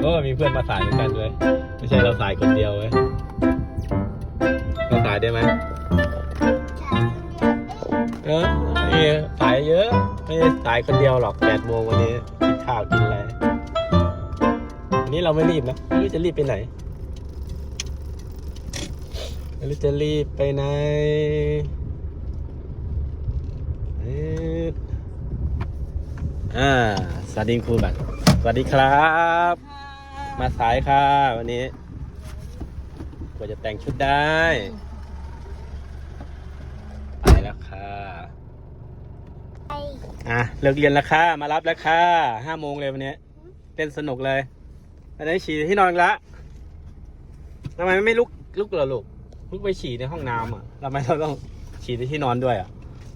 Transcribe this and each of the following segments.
โอ้มีเพื่อนมาสายเหมือนกันเลยไม่ใช่เราสายคนเดียวเว้ยเราสายได้ไหมเออไม่สายเยอะไม่ได้สายคนเดียวหรอกแปดโมงวันนี้กินข้าวกินอะไรวันนี้เราไม่รีบนะไม่รู้จะรีบไปไหนไม่รู้จะรีบไปไหนเอ๊ะอ่าสวัสดีครูบัต วัสดีครับ มาสายค่ะ วันนี้กว่าจะแต่งชุดได้ ไปแล้วค่ะอะเลิกเรียนแล้วค่ะ มารับแล้วค่ะห้าโมงเลยวันนี้เล่นสนุกเลยอันนี้ฉี่ที่นอนอีกละทำไมไม่ลุกลุกเหรอลูกลุกไปฉี่ในห้องน้ำอะทำไมเราต้องฉี่ในที่นอนด้วยอะ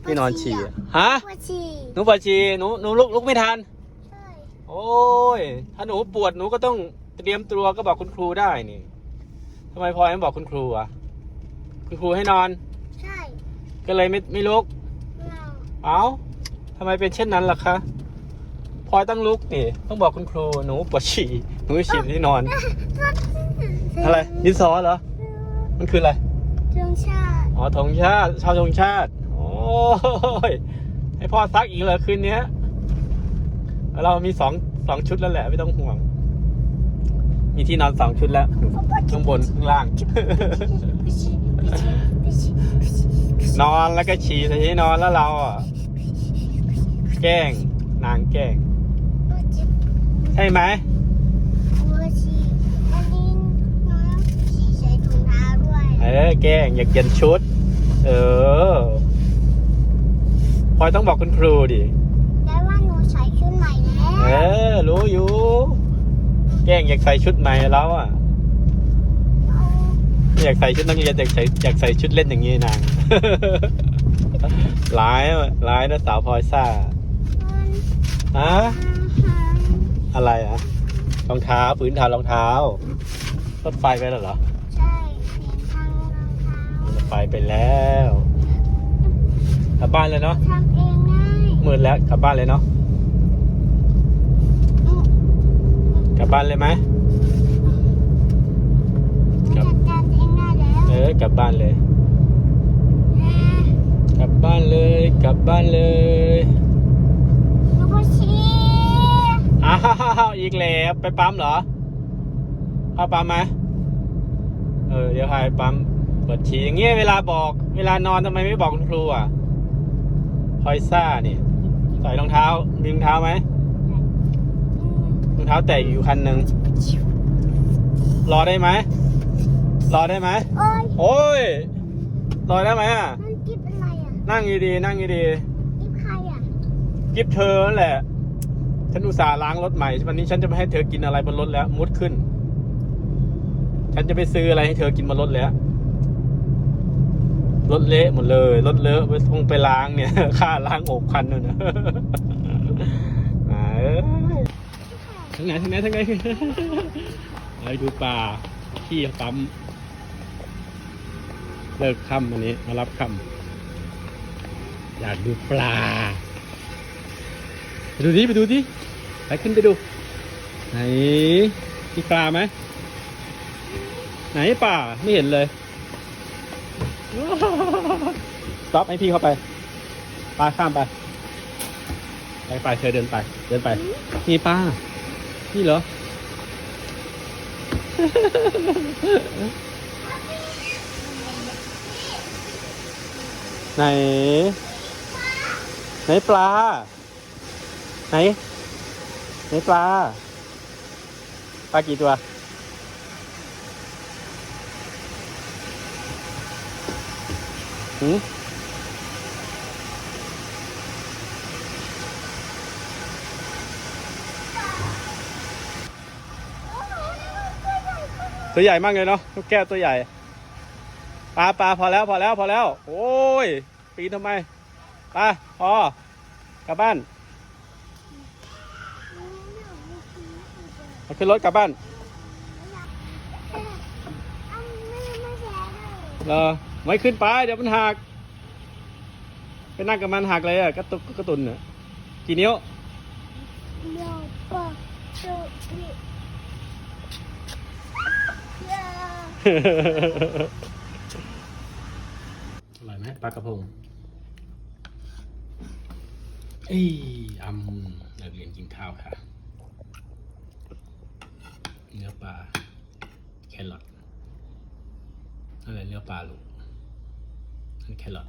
ที่นอนฉี่อะฮะปวดฉี่หนูปวดฉี่หนูหนูลุกลุกไม่ทันใช่โอ้ ย ถ้าหนูปวดหนูก็ต้องเตรียมตัวก็บอกคุณครูได้นี่ทำไมพลอยไม่บอกคุณครูอะ คุณครูให้นอน ใช่ก็เลยไม่ไม่ลุก เราเอ้าทำไมเป็นเช่นนั้นล่ะคะพลอยต้องลุกนี่ ต้องบอกคุณครูหนูปวดฉี่หนูฉี่ที่นอน อะไรดินสอเหรอ มันคืออะไรเรื่องชาติอ๋อธงชาติชาวธงชาติ โอ้ยให้พ่อซักอีกเหรอคืนนี้เรามีสอง สองชุดแล้วแหละไม่ต้องห่วง มีที่นอนสองชุดแล้วข้างบนข้างล่าง นอนแล้วก็ฉี่ใส่ที่นอนแล้วเราอะแกล้งนางแกล้งใช่ไหมปวดฉี่อันนี้น้องฉี่ใส่ถุงเท้าด้วยเออแกล้งอยากเปลี่ยนชุด เออพลอยต้องบอกคุณครูดิ ได้ว่าหนูใส่ชุดใหม่แล้ว เออ รู้อยู่ แกล้งอยากใส่ชุดใหม่แล้วอะไม่อยากใส่ชุดนักเรียนอยากใส่อยากใส่ชุดเล่นอย่างนี้นางร้ายอะร้ายนะสาวพลอยซ่าฮะอะไรอะรองเท้าพื้นเท้ารองเท้ารถไฟไปแล้วเหรอใช่เปลี่ยนทางรองเท้ารถไฟไปแล้วกลับบ้านเลยเนาะทำเองได้มืดแล้วกลับบ้านเลยเนาะกลั บบ้านเลยไหมจัดการเองได้แล้วเออกลับบ้านเลย กลับบ้านเลยกลับบ้านเลยหนูปวดฉี่อ้าวอีกแล้วไปปั๊มเหรอเข้าปั๊มไหมเออเดี๋ยวพาไปปั๊มเปิดฉี่อย่างเงี้ยเวลาบอก เวลานอนทำไมไม่บอกคุณครูอะพลอยซ่านี่ใส่รองเท้ามีรองเท้าไหมรอง เท้าแตะอยู่คันหนึ่งรอได้ไหมรอได้ไหมโอ้ยโอ้ยรอได้ไหมอะมันกิ๊บอะไรอะนั่งดีๆนั่งดีกิ๊บใครอะๆกิฟเธอนั่นแหละ ฉันอุตส่าห์ล้างรถใหม่ วันนี้ฉันจะไม่ให้เธอกินอะไรบนรถแล้ว มุดขึ้น ฉันจะไปซื้ออะไรให้เธอกินบนรถแล้วรถเละหมดเลยรถเลอะไปต้องไปล้างเนี่ย ค่าล้างหกพันนู่นนะ อ่าเอ้ย ทางไหนทางไหนทางไหนไปดูป่าที่ปั๊มเลิกค่ำวันนี้มารับค่ำอยากดูปลา ไปดูดิไปดูดิไปขึ้นไปดู ไหนมีปลาไหมไหนปลาไม่เห็นเลยสต็อปให้พี่เข้าไปปลาข้ามไป ไปไปเธอเดินไป เดินไปนี่ปลา นี่เหรอ ไหน ไหนปลา ไหน ไหนปลา ปลากี่ตัว หืม ตัวใหญ่มากเลยเนาะนกแก้วตัวใหญ่ปลาปลาพอแล้วพอแล้วพอแล้ว โอ้ยปีนทำไมปลาพอกลับบ้านขึ้นรถกลับบ้านเออไม่ขึ้นไปเดี๋ยวมันหักไปนั่งกับมันหักเลยอะกระตุกกระตุนเนอะกี่นิ้วเดี๋ยวปะตุ อร่อยไหมปลากระพงเอ้ยอำนักเรียนกินข้าวค่ะ เนื้อปลาแครอทอะไรเนื้อปลาลูกนั่นแครอท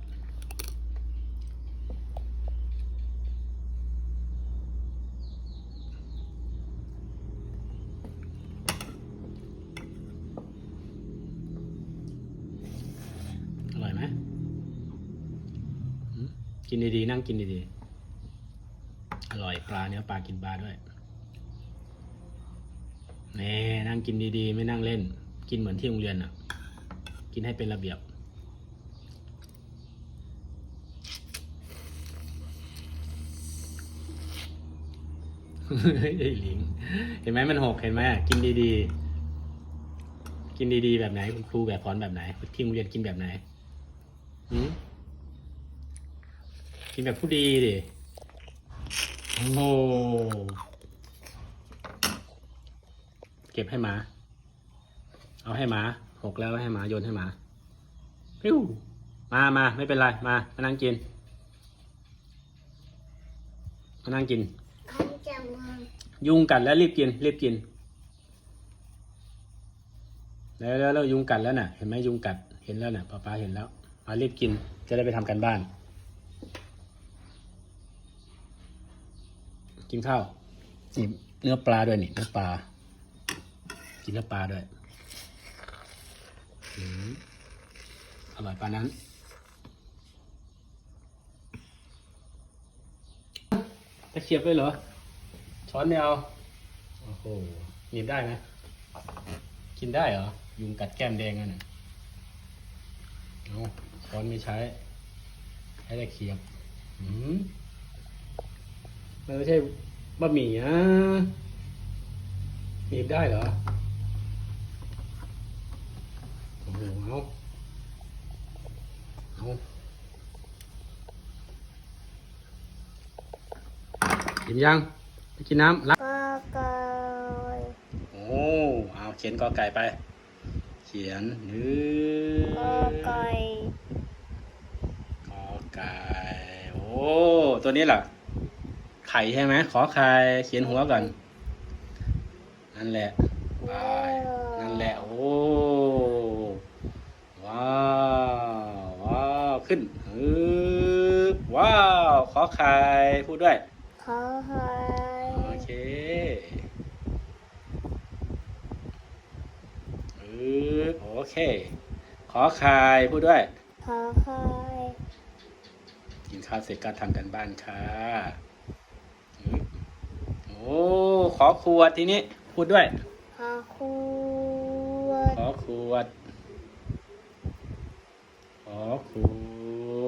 กินดีๆ นั่งกินดีๆ อร่อยปลาเนื้อปลากินปลาด้วยแน่นั่งกินดีๆ ไม่นั่งเล่น กินเหมือนที่โรงเรียนอะ กินให้เป็นระเบียบ ไอ้หลิง เห็นไหมมันหกเห็นไหมกินดีๆ กินดีๆ แบบไหน คุณครูแบบสอนแบบไหนที่โรงเรียนกินแบบไหนหืม กินแบบผู้ดีดิโอ้เก็บให้หมา เอาให้หมาหกแล้วให้หมาโยนให้หมาพิ้วมามาไม่เป็นไร มา มานั่งกิน มานั่งกิน ยุ่งกัดแล้วรีบกิน รีบกิน แล้วแล้วยุงกัดแล้วน่ะ เห็นไหมยุงกัด เห็นแล้วน่ะป้าป้าเห็นแล้ว มารีบกิน จะได้ไปทำกันบ้าน กินข้าวนี่เนื้อปลาด้วยนี่เนื้อปลา กินเนื้อปลาด้วยอืมอร่อยปลานั้นตะเขียบเลยเหรอ ช้อนไม่เอา โอ้โหหนีบได้ไหมกินได้เหรอ ยุงกัดแก้มแดงอะน่ะเอาช้อนไม่ใช้ ใช้ตะเขียบ อืมมันไม่ใช่ บะหมี่อะยิบได้เหรอโอ้โหเอาเอากินยังไปกินน้ำรักกอไก่โอ้เอาเขียนกอไก่ไป เขียนนืกอไก่กอไก่โอ้ตัวนี้แหละ ไผ่ใช่ไหมขอใครเขียนหัวก่อน นั่นแหละไปนั่นแหละ โอ้ว้าวว้าวขึ้นฮึบว้าว ขอใครพูดด้วย ขอใครโอเคเออโอเค ขอใครพูดด้วย ขอใครกินข้าวเสร็จก็ทำกันบ้านค่ะ โอ้ขอขวดทีนี้ พูดด้วย好哭，ขอขวด ขอข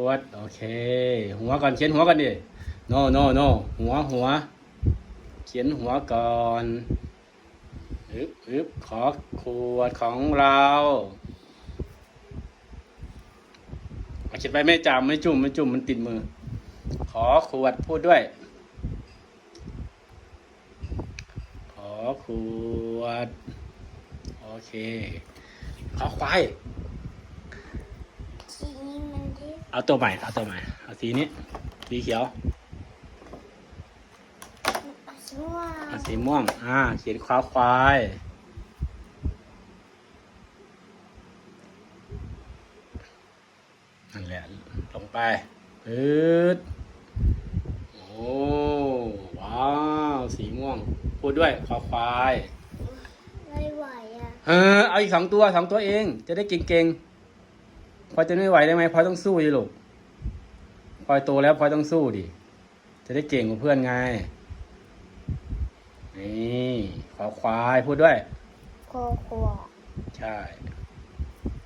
วด โอเค หัวก่อนเขียนหัวก่อนดิโนโนโนหัวหัว เขียนหัวก่อนอึบอึบขอขวดของเราเอาเขียนไปไม่จำไม่จุ่มไม่จุ่มมันติดมือ ขอขวดพูดด้วย ขวด โอเคขอควายเอาตัวใหม่ เอาตัวใหม่ เอาสีนี้ สีเขียว เอาสีม่วง อ่าเขียนคว้าควายนั่นแหละ ลงไป ปึ๊ด พูดด้วยควาควายไม่ไหวอะเออเอาอีกสองตัวสองตัวเอง จะได้เก่งๆพลอยจะไม่ไหวได้ไหมพลอยต้องสู้ดิลูกพลอยโตแล้วพลอยต้องสู้ดิจะได้เก่งกว่าเพื่อนไงนี่ขอควายพูดด้วยขอขวดใช่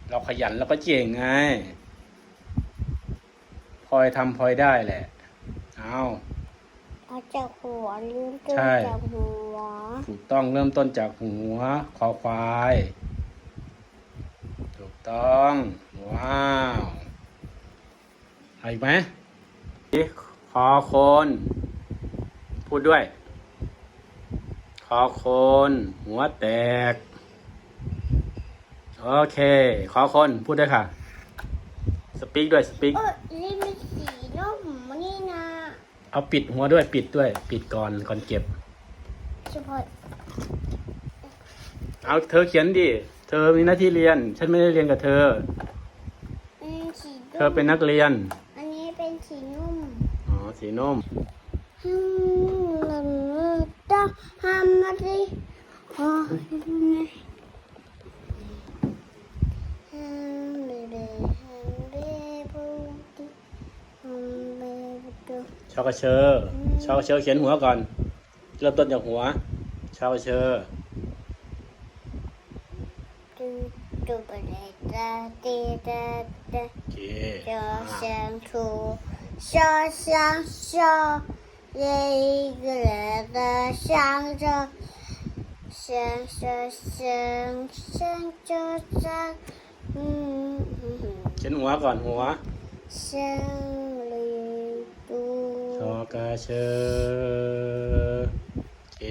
เราขยันแล้วก็เก่งไงพลอยทำพลอยได้แหละ เอาเอาจากหัวลืมตัวใช่จากหัว ถูกต้องเริ่มต้นจากหัวคอควาย ถูกต้อง ว้าวเอาอีกไหมคอคน พูดด้วย คออโคน หัวแตก โอเคขอคน พูดด้วยค่ะ สปีกด้วย สปีกเออนี่มันสีนุ่มนี่นะ เอาปิดหัวด้วยปิดด้วย ปิดก่อนก่อนเก็บ เฉพาะเอาเธอเขียนดิ เธอมีหน้าที่เรียน ฉันไม่ได้เรียนกับเธอ อืมสีเธอเป็นนักเรียน อันนี้เป็นสีนุ่มอ๋อ สีนุ่มฮึมลันตาฮัมมาดิโอ้ย ชอกระเชอร์ชอกระเชอร์เขียนหัวก่อน เริ่มต้นจากหัว ชอกระเชอร์ ดูดูไปเลยตาตีตาตา โอเค 小 อ่า 香兔，小香小，有一个人的香着，香香香香就在，嗯嗯 เขียนหัวก่อนหัว 香里 ช不อกระเชอร์โอเค